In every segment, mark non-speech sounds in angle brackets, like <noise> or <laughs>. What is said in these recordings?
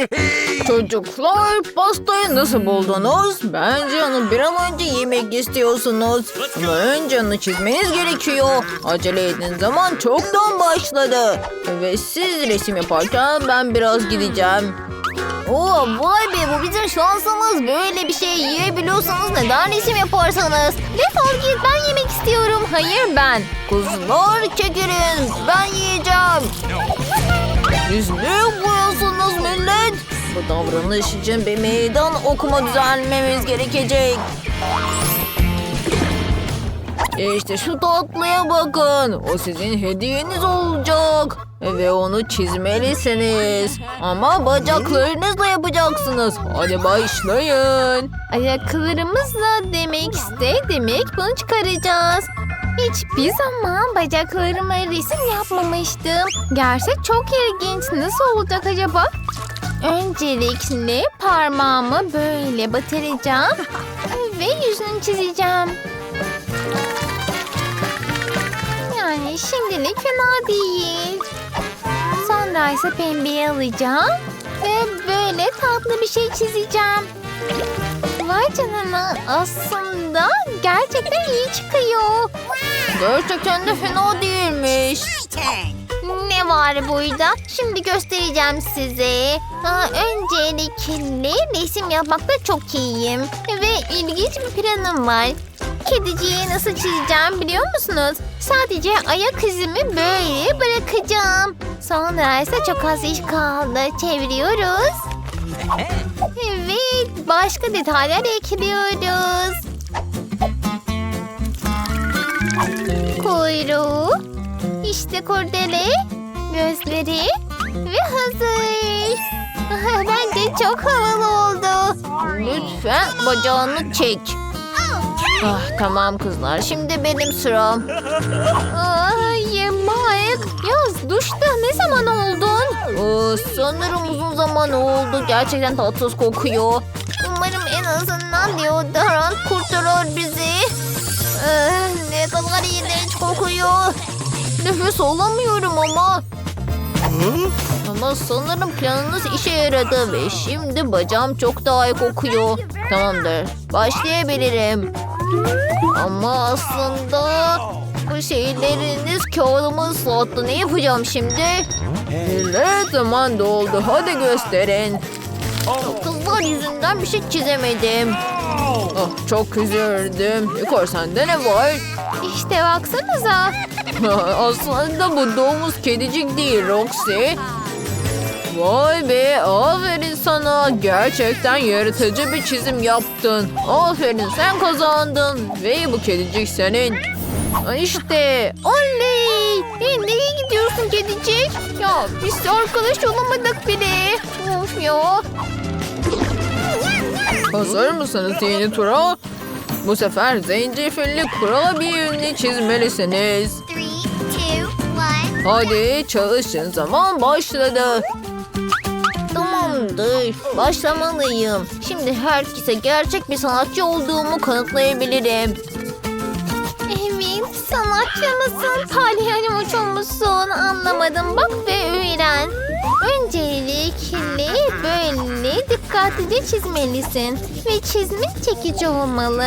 <laughs> Çocuklar pastayı nasıl buldunuz? Bence onu bir an önce yemek istiyorsunuz. Ama önce onu çizmeniz gerekiyor. Acele edin zaman çoktan başladı. Ve siz resim yaparken ben biraz gideceğim. Oo vay be bu bizim şansımız. Böyle bir şey yiyebiliyorsanız neden resim yaparsanız? Defol git ben yemek istiyorum. Hayır ben. Kızlar çekilin ben yiyeceğim. Siz ne yapıyorsunuz millet? Bu davranış için bir meydan okuma düzenlememiz gerekecek. İşte şu tatlıya bakın. O sizin hediyeniz olacak. Ve onu çizmelisiniz. Ama bacaklarınızla yapacaksınız. Hadi başlayın. Ayaklarımızla demek iste demek bunu çıkaracağız. Hiçbir zaman bacaklarıma resim yapmamıştım. Gerçek çok ilginç. Nasıl olacak acaba? Öncelikle parmağımı böyle batıracağım ve yüzünü çizeceğim. Yani şimdilik fena değil. Sonra ise pembeyi alacağım ve böyle tatlı bir şey çizeceğim. Vay canına aslında gerçekten iyi çıkıyor. Gerçekten de fena değilmiş. Ne var burada? Şimdi göstereceğim size. Ha, öncelikle resim yapmakta çok iyiyim. Ve ilginç bir planım var. Kediciyi nasıl çizeceğim biliyor musunuz? Sadece ayak izimi böyle bırakacağım. Sonra ise çok az iş kaldı. Çeviriyoruz. <laughs> Evet, başka detaylar ekliyoruz. Kuyruğu, işte kurdele, gözleri ve hazır. <laughs> Bence çok havalı oldu. Lütfen bacağını çek. Ah, tamam kızlar şimdi benim sıram. Ay Mike, yaz duşta ne zaman oldun? Aa, sanırım uzun zaman oldu. Gerçekten tatsız kokuyor. Umarım en azından deodorant kurtarır bizi. Ee, ne kadar iğrenç kokuyor. Nefes alamıyorum ama. Ama sanırım planınız işe yaradı ve şimdi bacağım çok daha iyi kokuyor. Tamamdır. Başlayabilirim. Ama aslında bu şeyleriniz kağıdımı ıslattı. Ne yapacağım şimdi? Ne zaman doldu? Hadi gösterin. Kızlar yüzünden bir şey çizemedim. Ah, çok üzüldüm. Sende ne var? İşte baksanıza. <laughs> Aslında bu domuz kedicik değil Roxy. Vay be aferin sana. Gerçekten yaratıcı bir çizim yaptın. Aferin sen kazandın. Ve bu kedicik senin. İşte Oley! E, nereye gidiyorsun kedicik? Ya biz arkadaş olamadık bile. Of ya. Hazır mısınız yeni tura? Bu sefer zencefilli kurabiye çizmelisiniz. Three, two, one. Hadi çalışın zaman başladı. Tamamdır. Başlamalıyım. Şimdi herkese gerçek bir sanatçı olduğumu kanıtlayabilirim. Sanatçı mısın, palyaço musun? Anlamadım. Bak ve öğren. Öncelikle böyle dikkatlice çizmelisin. Ve çizmek çekici olmalı.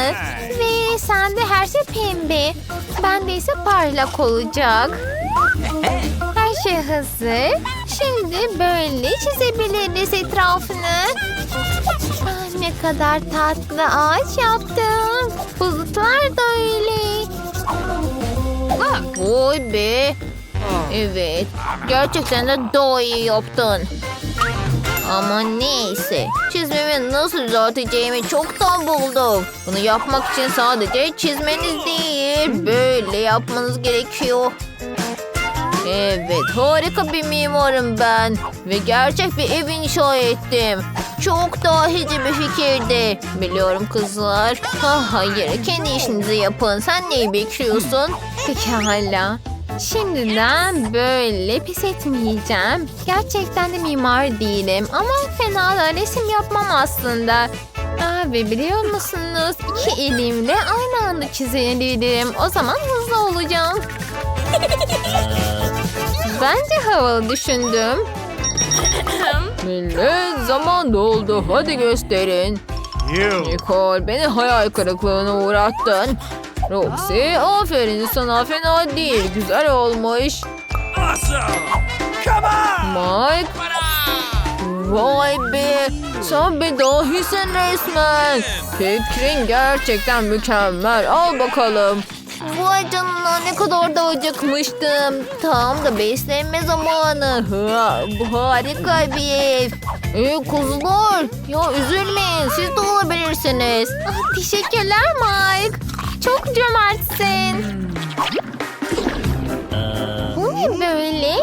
Ve sende her şey pembe. Bende ise parlak olacak. Her şey hazır. Şimdi böyle çizebiliriz etrafını. Ah, ne kadar tatlı ağaç yaptım. Bulutlar da öyle. Vay be. Evet. Gerçekten de daha iyi yaptın. Ama neyse. Çizmemi nasıl düzelteceğimi çoktan buldum. Bunu yapmak için sadece çizmeniz değil. Böyle yapmanız gerekiyor. Evet harika bir mimarım ben. Ve gerçek bir ev inşa ettim. Çok dahice bir fikirdi. Biliyorum kızlar. Ah, hayır kendi işinizi yapın. Sen neyi bekliyorsun? Pekala. Şimdiden böyle pes etmeyeceğim. Gerçekten de mimar değilim ama fena da resim yapmam aslında. Ve biliyor musunuz iki elimle aynı anda çizebilirim. O zaman hızlı olacağım. <laughs> Bence havalı düşündüm. Millet zaman doldu. Hadi gösterin. Nicole beni hayal kırıklığına uğrattın. Roxy aferin sana fena değil. Güzel olmuş. Mike. Vay be. Sen bir dahisin resmen. Fikrin gerçekten mükemmel. Al bakalım. Vay canına ne kadar da acıkmıştım. Tam da beslenme zamanı. Ha, harika bir ev. Ee, kuzular ya üzülmeyin siz de olabilirsiniz. Ah, teşekkürler Mike. Çok cömertsin. Bu ne böyle?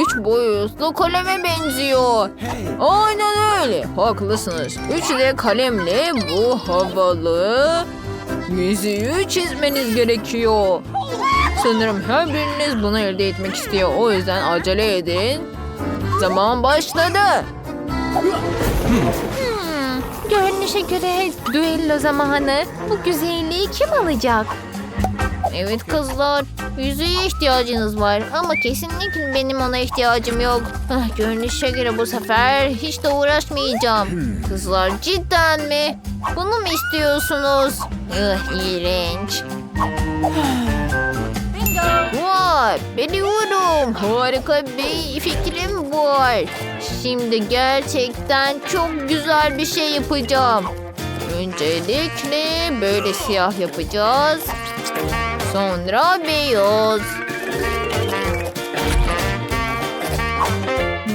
Üç boyutlu kaleme benziyor. Aynen öyle. Haklısınız. Üç de kalemle bu havalı yüzüğü çizmeniz gerekiyor. Sanırım her biriniz bunu elde etmek istiyor. O yüzden acele edin. Zaman başladı. Hmm, görünüşe göre düello zamanı. Bu güzelliği kim alacak? Evet kızlar. Yüzüğe ihtiyacınız var ama kesinlikle benim ona ihtiyacım yok. Ah, görünüşe göre bu sefer hiç de uğraşmayacağım. Kızlar cidden mi? Bunu mu istiyorsunuz? Ah, iğrenç. Var, biliyorum. Harika bir fikrim var. Şimdi gerçekten çok güzel bir şey yapacağım. Öncelikle böyle siyah yapacağız. Sonra beyaz.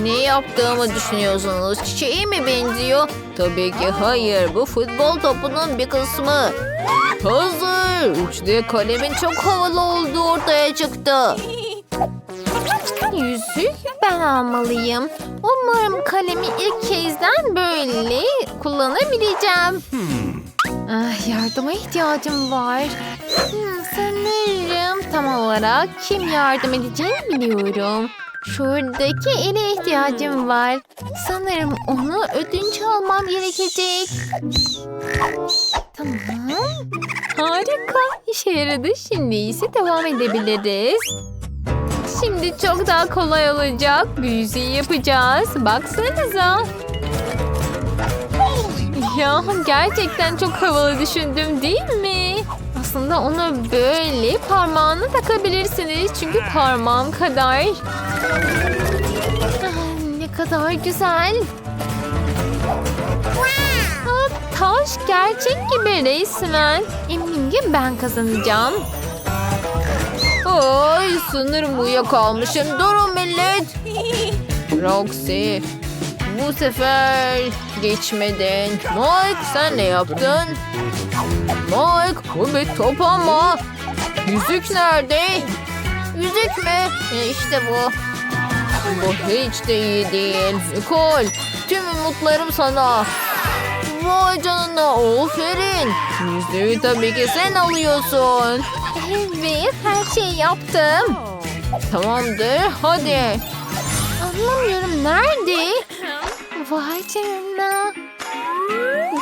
Ne yaptığımı düşünüyorsunuz? Çiçeğe mi benziyor? Tabii ki hayır. Bu futbol topunun bir kısmı. Hazır. 3D kalemin çok havalı olduğu ortaya çıktı. Yüzük ben almalıyım. Umarım kalemi ilk kezden böyle kullanabileceğim. Ah, yardıma ihtiyacım var. Hmm, sanırım tam olarak kim yardım edeceğini biliyorum. Şuradaki ele ihtiyacım var. Sanırım onu ödünç almam gerekecek. Tamam. Harika. İşe yaradı. Şimdi ise devam edebiliriz. Şimdi çok daha kolay olacak. Büyüsü yapacağız. Baksanıza. Ya gerçekten çok havalı düşündüm değil mi? Aslında onu böyle parmağına takabilirsiniz. Çünkü parmağım kadar. Ah, ne kadar güzel. Ah, taş gerçek gibi resmen. Eminim ki ben kazanacağım. Ay sanırım uyuyakalmışım. Durun millet. <laughs> Roxy. Bu sefer geçmedin. Mike sen ne yaptın? Mike bu bir top ama. Yüzük nerede? Yüzük mü? E, İşte bu. Bu hiç de iyi değil. Nicole tüm umutlarım sana. Vay canına aferin. Yüzüğü tabii ki sen alıyorsun. Evet her şeyi yaptım. Tamamdır hadi. Anlamıyorum nerede? Vay canına.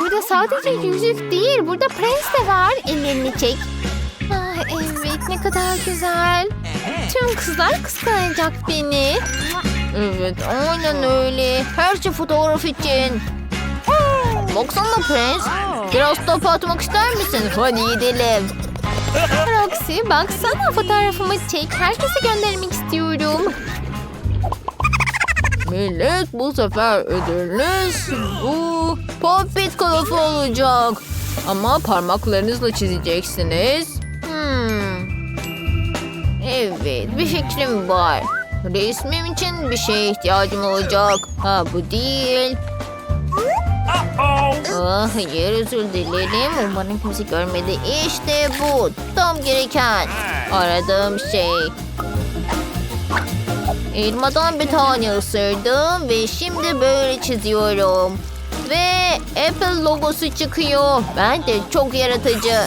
Burada sadece yüzük değil, burada prens de var. Ellerini çek. Ah, evet ne kadar güzel. Tüm kızlar kıskanacak beni. Evet aynen öyle. Her şey fotoğraf için. Baksana prens. Biraz top atmak ister misin? Hadi gidelim. Roxy baksana fotoğrafımı çek. Herkese göndermek istiyorum. Millet bu sefer ödülünüz bu popit kılıfı olacak. Ama parmaklarınızla çizeceksiniz. Hmm. Evet bir fikrim var. Resmim için bir şeye ihtiyacım olacak. Ha bu değil. Ah, hayır özür dilerim. Umarım kimse görmedi. İşte bu. Tam gereken. Aradığım şey. Elmadan bir tane ısırdım ve şimdi böyle çiziyorum. Ve Apple logosu çıkıyor. Ben de çok yaratıcı.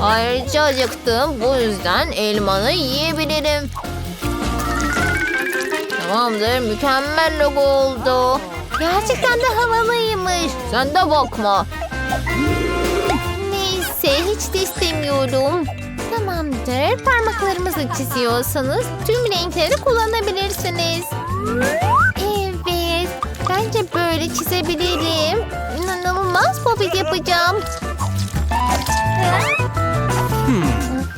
Ayrıca acıktım. Bu yüzden elmanı yiyebilirim. Tamamdır. Mükemmel logo oldu. Gerçekten de havalıymış. Sen de bakma. Neyse hiç de istemiyorum. Tamamdır. Parmaklarımızla çiziyorsanız tüm renkleri kullanabilirsiniz. Evet. İşte böyle çizebilirim. İnanılmaz popit yapacağım.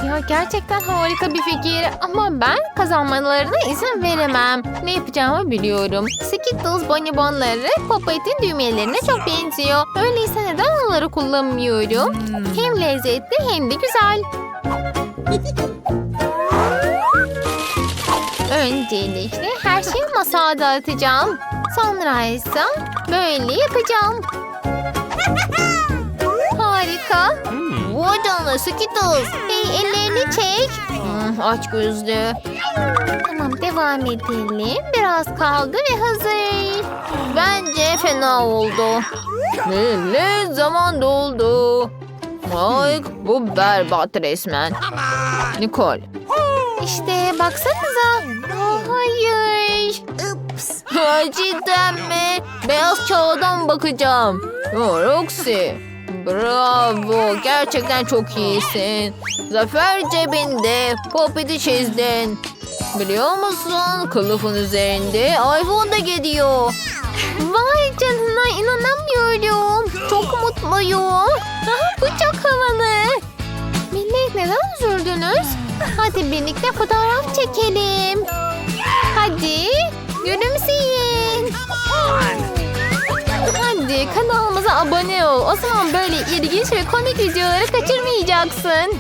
Ya gerçekten harika bir fikir ama ben kazanmalarına izin veremem. Ne yapacağımı biliyorum. Skittles bonibonları Poppet'in düğmelerine çok benziyor. Öyleyse neden onları kullanmıyorum? Hem lezzetli hem de güzel. Öncelikle her şeyi masaya dağıtacağım. Sonra ise böyle yapacağım. Harika. Canına Skittles. Hey ellerini çek. Hmm, aç gözlü. Tamam devam edelim. Biraz kaldı ve hazır. Bence fena oldu. Ne zaman doldu? Ay bu berbat resmen. Nicole. İşte baksanıza. Oh, hayır. Ha, Cidden mi? Beyaz kağıdan bakacağım. Oh, Roxy. Bravo. Gerçekten çok iyisin. Zafer cebinde. Popit'i çizdin. Biliyor musun? Kılıfın üzerinde iPhone da gidiyor. Vay canına inanamıyorum. Üzüldünüz? Hadi birlikte fotoğraf çekelim. Hadi gülümseyin. Hadi kanalımıza abone ol. O zaman böyle ilginç ve komik videoları kaçırmayacaksın.